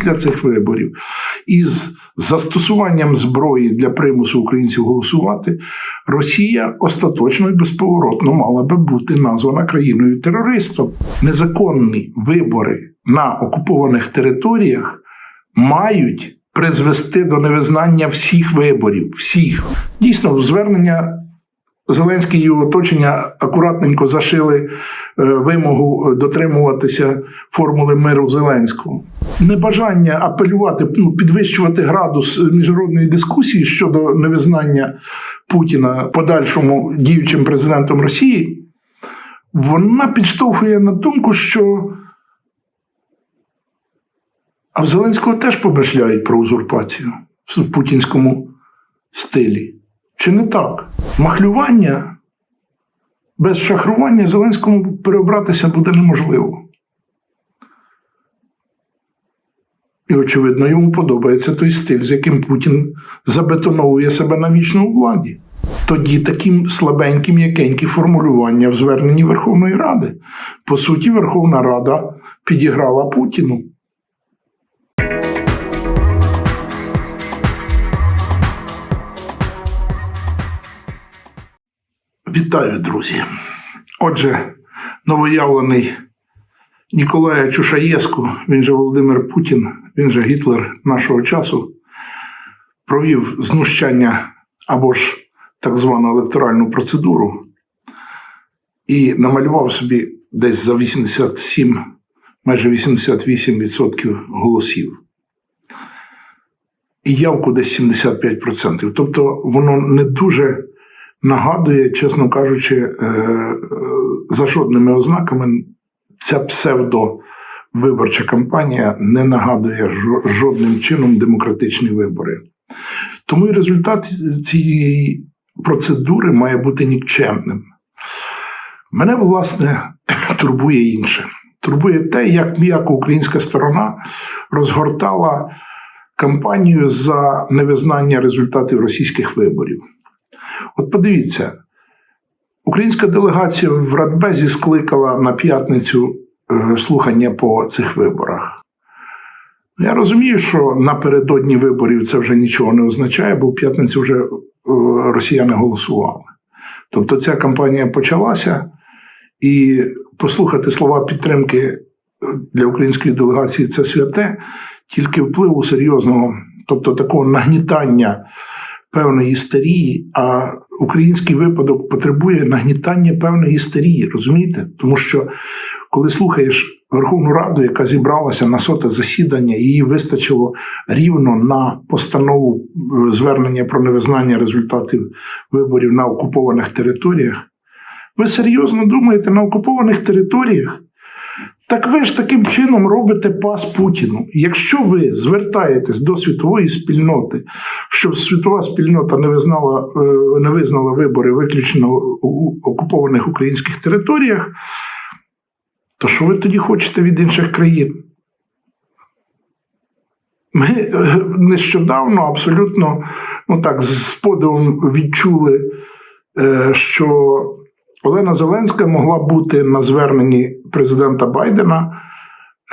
після цих виборів із застосуванням зброї для примусу українців голосувати, Росія остаточно і безповоротно мала би бути названа країною терористом. Незаконні вибори на окупованих територіях мають призвести до невизнання всіх виборів. Всіх дійсно звернення. Зеленський і його оточення акуратненько зашили е, вимогу дотримуватися формули миру Зеленського. Небажання апелювати, ну, підвищувати градус міжнародної дискусії щодо невизнання Путіна подальшому діючим президентом Росії, вона підштовхує на думку, що а в Зеленського теж помишляють про узурпацію в путінському стилі. Чи не так? Махлювання без шахрування Зеленському переобратися буде неможливо. І, очевидно, йому подобається той стиль, з яким Путін забетоновує себе на вічну владі. Тоді таким слабеньким, якенькі формулювання в зверненні Верховної Ради. По суті, Верховна Рада підіграла Путіну. Вітаю, друзі. Отже, новоявлений Ніколая Чушаєску, він же Володимир Путін, він же Гітлер нашого часу, провів знущання або ж так звану електоральну процедуру і намалював собі десь за 87, майже 88% голосів. І явку десь 75%. Тобто воно не дуже нагадує, чесно кажучи, е, за жодними ознаками ця псевдовиборча кампанія не нагадує жодним чином демократичні вибори. Тому і результат цієї процедури має бути нікчемним. Мене, власне, турбує інше. Турбує те, як м'яко українська сторона розгортала кампанію за невизнання результатів російських виборів. От подивіться, українська делегація в Радбезі скликала на п'ятницю е, слухання по цих виборах. Я розумію, що напередодні виборів це вже нічого не означає, бо в п'ятницю вже е, росіяни голосували. Тобто ця кампанія почалася, і послухати слова підтримки е, для української делегації це святе, тільки впливу серйозного, тобто такого нагнітання певної істерії, а український випадок потребує нагнітання певної істерії, розумієте? Тому що коли слухаєш Верховну Раду, яка зібралася на соте засідання, її вистачило рівно на постанову е, звернення про невизнання результатів виборів на окупованих територіях. Ви серйозно думаєте, на окупованих територіях так ви ж таким чином робите пас Путіну. Якщо ви звертаєтесь до світової спільноти, щоб світова спільнота не визнала е, не визнала вибори виключно у окупованих українських територіях, то що ви тоді хочете від інших країн? Ми е, нещодавно абсолютно ну так, з подивом відчули, е, що Олена Зеленська могла бути на зверненні президента Байдена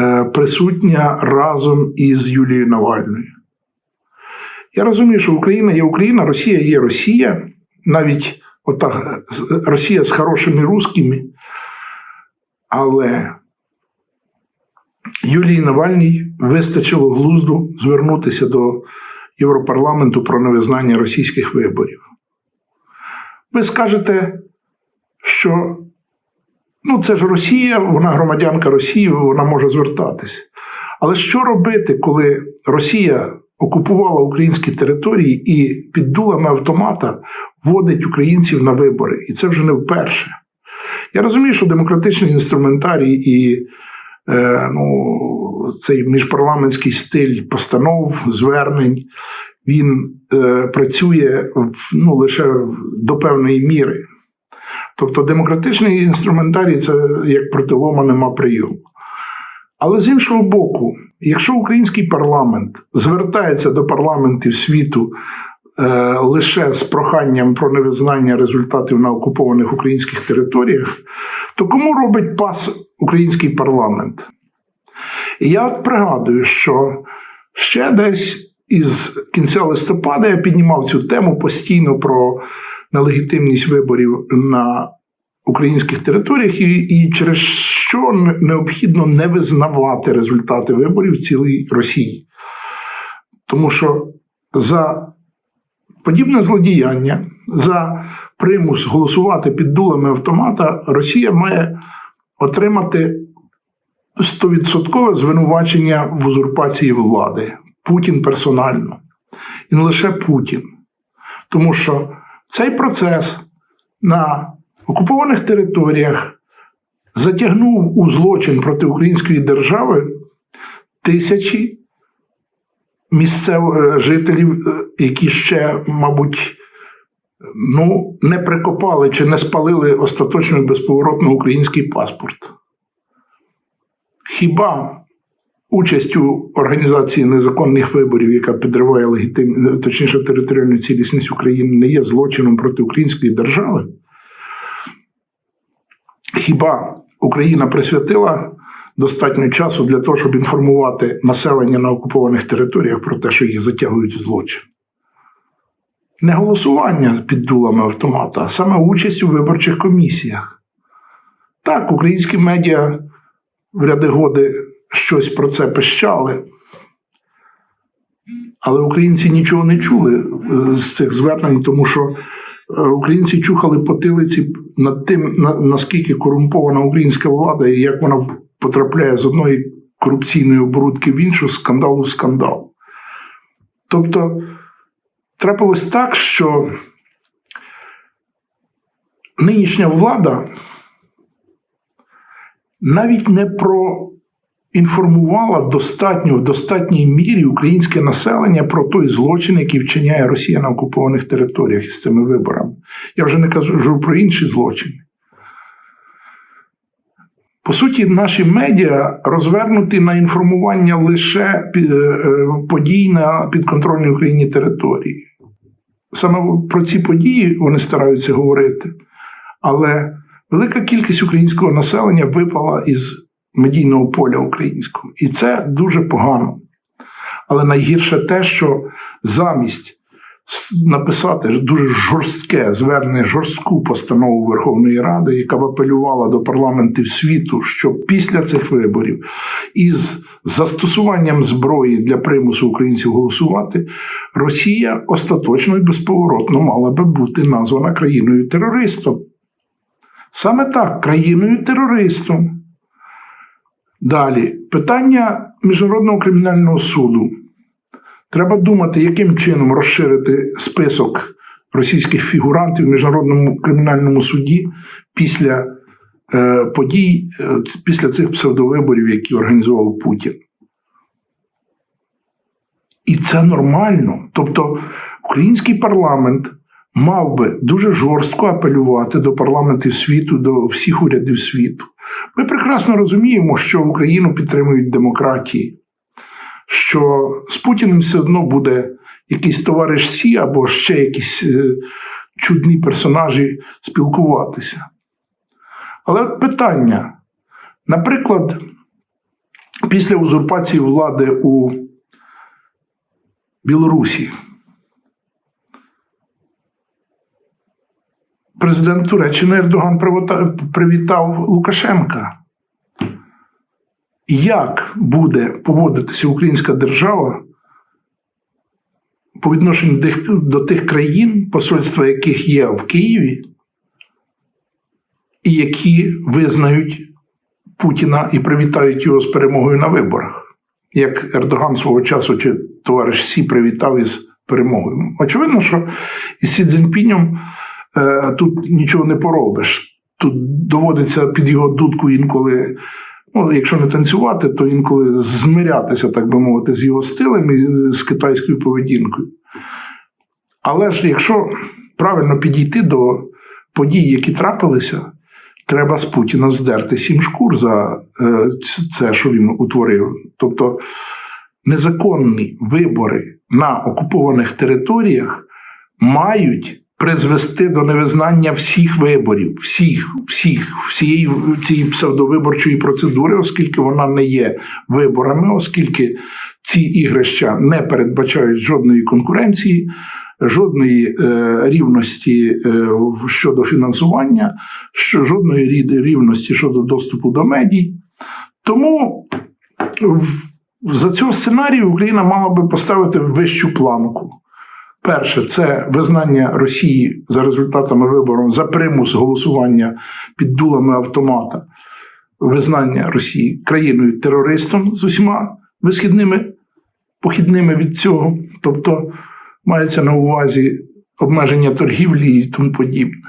е, присутня разом із Юлією Навальною. Я розумію, що Україна є Україна, Росія є Росія, навіть ота Росія з хорошими русскими, але Юлії Навальній вистачило глузду звернутися до Європарламенту про невизнання російських виборів. Ви скажете, що ну, це ж Росія, вона громадянка Росії, вона може звертатись. Але що робити, коли Росія окупувала українські території і під дулами автомата вводить українців на вибори? І це вже не вперше. Я розумію, що демократичний інструментарій і е, ну, цей міжпарламентський стиль постанов, звернень, він е, працює в, ну, лише до певної міри. Тобто демократичний інструментарій це як протилома нема прийому. Але з іншого боку, якщо український парламент звертається до парламентів світу е, лише з проханням про невизнання результатів на окупованих українських територіях, то кому робить пас український парламент? І я от пригадую, що Ще десь із кінця листопада я піднімав цю тему постійно про нелегітимність виборів на українських територіях, і, і через що необхідно не визнавати результати виборів в цілій Росії. Тому що за подібне злодіяння, за примус голосувати під дулами автомата, Росія має отримати 100% звинувачення в узурпації влади. Путін персонально. І не лише Путін. Тому що цей процес на окупованих територіях затягнув у злочин проти української держави тисячі місцевих жителів, е, які ще, мабуть, ну, не прикопали чи не спалили остаточно безповоротно український паспорт. Хіба участь у організації незаконних виборів, яка підриває легітим... точніше територіальну цілісність України, не є злочином проти української держави? Хіба Україна присвятила достатньо часу для того, щоб інформувати населення на окупованих територіях про те, що їх затягують в злочин? Не голосування під дулами автомата, а саме участь у виборчих комісіях. Так, українські медіа в ряди годи щось про це пищали, але українці нічого не чули е, з цих звернень, тому що е, українці чухали потилиці над тим, наскільки корумпована українська влада і як вона потрапляє з одної корупційної оборудки в іншу, з скандалу в скандал. Тобто трапилось так, що нинішня влада навіть не проінформувала достатньо в достатній мірі українське населення про той злочин, який вчиняє Росія на окупованих територіях із цими виборами. Я вже не кажу про інші злочини. По суті, наші медіа розвернуті на інформування лише е, е, подій на підконтрольній Україні території. Саме про ці події вони стараються говорити. Але велика кількість українського населення випала із медійного поля українського. І це дуже погано. Але найгірше те, що замість написати дуже жорстке звернення, жорстку постанову Верховної Ради, яка б апелювала до парламентів світу, що після цих виборів із застосуванням зброї для примусу українців голосувати, Росія остаточно і безповоротно мала би бути названа країною терористом. Саме так, країною терористом. Далі, питання Міжнародного кримінального суду. Треба думати, яким чином розширити список російських фігурантів в Міжнародному кримінальному суді після е, подій, е, після цих псевдовиборів, які організував Путін. І це нормально. Тобто, український парламент мав би дуже жорстко апелювати до парламентів світу, до всіх урядів світу. Ми прекрасно розуміємо, що Україну підтримують демократії, що з Путіним все одно буде якийсь товариш Сі або ще якісь е, чудні персонажі спілкуватися. Але от питання, наприклад, після узурпації влади у Білорусі. Президент Туреччини Ердоган привітав Лукашенка. Як буде поводитися українська держава по відношенню до тих- країн, посольства яких є в Києві, і які визнають Путіна і привітають його з перемогою на виборах? як Ердоган свого часу чи товариш Сі привітав із перемогою. Очевидно, що із Сі Цзіньпінем тут нічого не поробиш. Тут доводиться під його дудку інколи, ну, якщо не танцювати, то інколи змирятися, так би мовити, з його стилем і з китайською поведінкою. Але ж якщо правильно підійти до подій, які трапилися, треба з Путіна здерти сім шкур за е, це, що він утворив. Тобто незаконні вибори на окупованих територіях мають призвести до невизнання всіх виборів, всіх, всіх, всієї цієї псевдовиборчої процедури, оскільки вона не є виборами, оскільки ці ігрища не передбачають жодної конкуренції, жодної е, рівності е, щодо фінансування, що- жодної рівності щодо доступу до медій. Тому в- за цього сценарію Україна мала би поставити вищу планку. Перше, це визнання Росії за результатами виборів за примус голосування під дулами автомата, визнання Росії країною терористом з усіма висхідними похідними від цього, тобто мається на увазі обмеження торгівлі і тому подібне.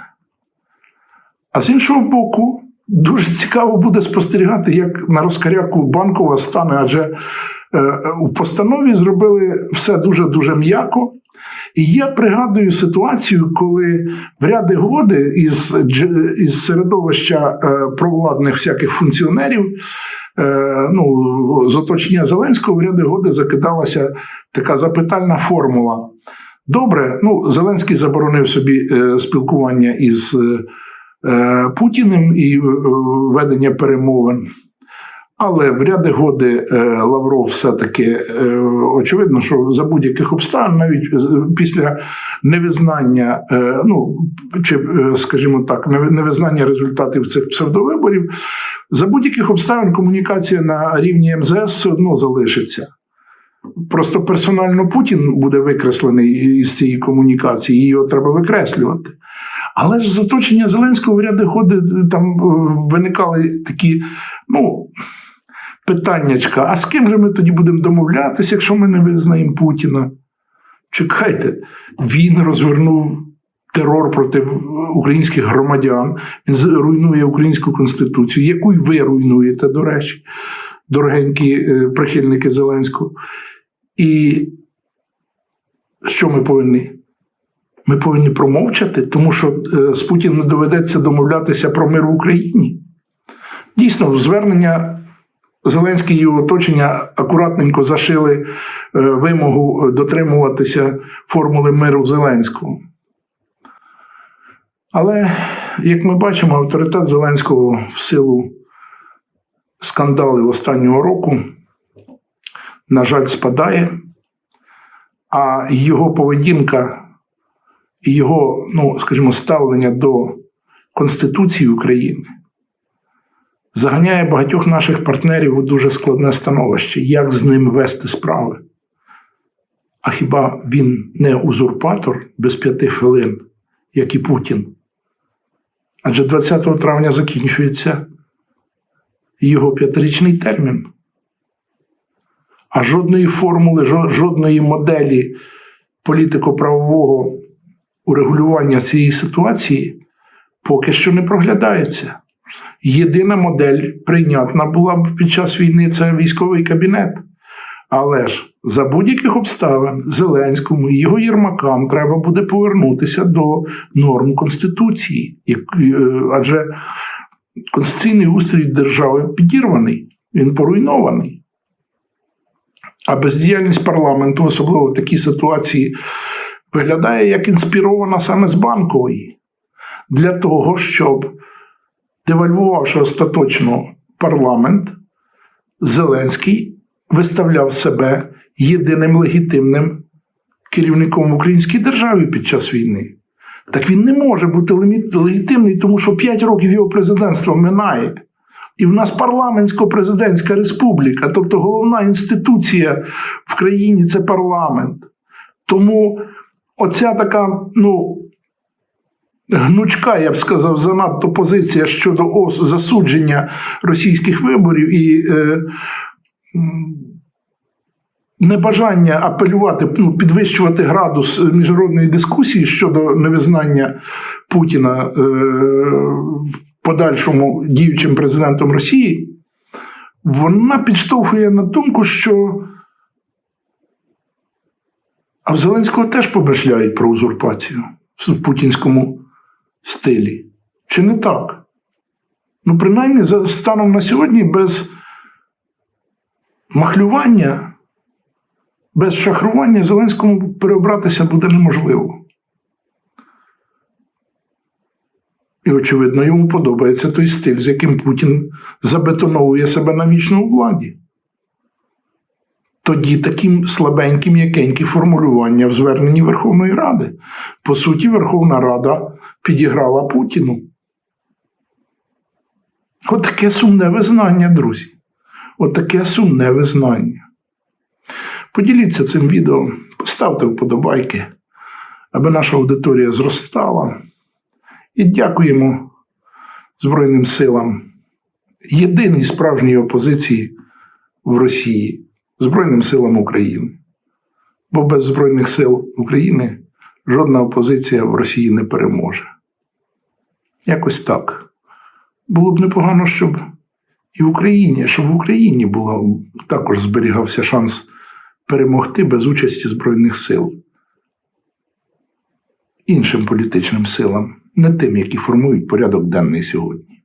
А з іншого боку, дуже цікаво буде спостерігати, як на розкаряку банкова стане, адже е, в постанові зробили все дуже-дуже м'яко. І я пригадую ситуацію, коли в ряди годи із, із середовища е, провладних всяких функціонерів, е, ну, з оточення Зеленського в ряди годи закидалася така запитальна формула. Добре, ну Зеленський заборонив собі е, спілкування із Путіним і ведення перемовин. Але в ряди годи е, Лавров все-таки е, очевидно, що за будь-яких обставин, навіть е, після невизнання, ну чи, скажімо так, невизнання результатів цих псевдовиборів, за будь-яких обставин комунікація на рівні МЗС все одно залишиться. Просто персонально Путін буде викреслений із цієї комунікації, її треба викреслювати. Але ж з оточення Зеленського в ряди годи там виникали такі, ну, питаннячка, а з ким же ми тоді будемо домовлятися, якщо ми не визнаємо Путіна? Чекайте, він розвернув терор проти українських громадян, він руйнує українську конституцію, яку й ви руйнуєте, до речі, дорогенькі е, прихильники Зеленського. І що ми повинні? Ми повинні промовчати, тому що е, з Путіним доведеться домовлятися про мир в Україні. Дійсно, звернення Зеленський і його оточення акуратненько зашили е, вимогу дотримуватися формули миру Зеленського. Але, як ми бачимо, авторитет Зеленського в силу скандалів останнього року, на жаль, спадає, а його поведінка і його, ну, скажімо, ставлення до Конституції України заганяє багатьох наших партнерів у дуже складне становище, як з ним вести справи. А хіба він не узурпатор без п'яти хвилин, як і Путін? Адже 20 травня закінчується його п'ятирічний термін. А жодної формули, жодної моделі політико-правового урегулювання цієї ситуації поки що не проглядається. Єдина модель прийнятна була б під час війни це військовий кабінет. Але ж за будь-яких обставин Зеленському і його Єрмакам треба буде повернутися до норм Конституції, е, адже конституційний устрій держави підірваний, він поруйнований. А бездіяльність парламенту, особливо в такій ситуації, виглядає як інспірована саме з банкової для того, щоб, девальвувавши остаточно парламент, Зеленський виставляв себе єдиним легітимним керівником в українській державі під час війни. Так він не може бути легітимний, тому що 5 років його президентства минає. І в нас парламентсько-президентська республіка, тобто головна інституція в країні це парламент. Тому оця така, ну, гнучка, я б сказав, занадто позиція щодо ос- засудження російських виборів і е, небажання апелювати, ну, підвищувати градус міжнародної дискусії щодо невизнання Путіна е, в подальшому діючим президентом Росії, вона підштовхує на думку, що а в Зеленського теж помишляють про узурпацію в путінському стилі. Чи не так? Ну, принаймні, за станом на сьогодні без махлювання, без шахрування Зеленському переобратися буде неможливо. І, очевидно, йому подобається той стиль, з яким Путін забетоновує себе на вічну владі. тоді такі слабенькі, м'якенькі формулювання в зверненні Верховної Ради. По суті, Верховна Рада підіграла Путіну. От таке сумне визнання, друзі. От таке сумне визнання. Поділіться цим відео, поставте вподобайки, аби наша аудиторія зростала. І дякуємо Збройним силам єдиній справжній опозиції в Росії, Збройним силам України. Бо без Збройних сил України жодна опозиція в Росії не переможе. Якось так. Було б непогано, щоб і в Україні, щоб в Україні було, також зберігався шанс перемогти без участі Збройних сил. Іншим політичним силам, не тим, які формують порядок денний сьогодні.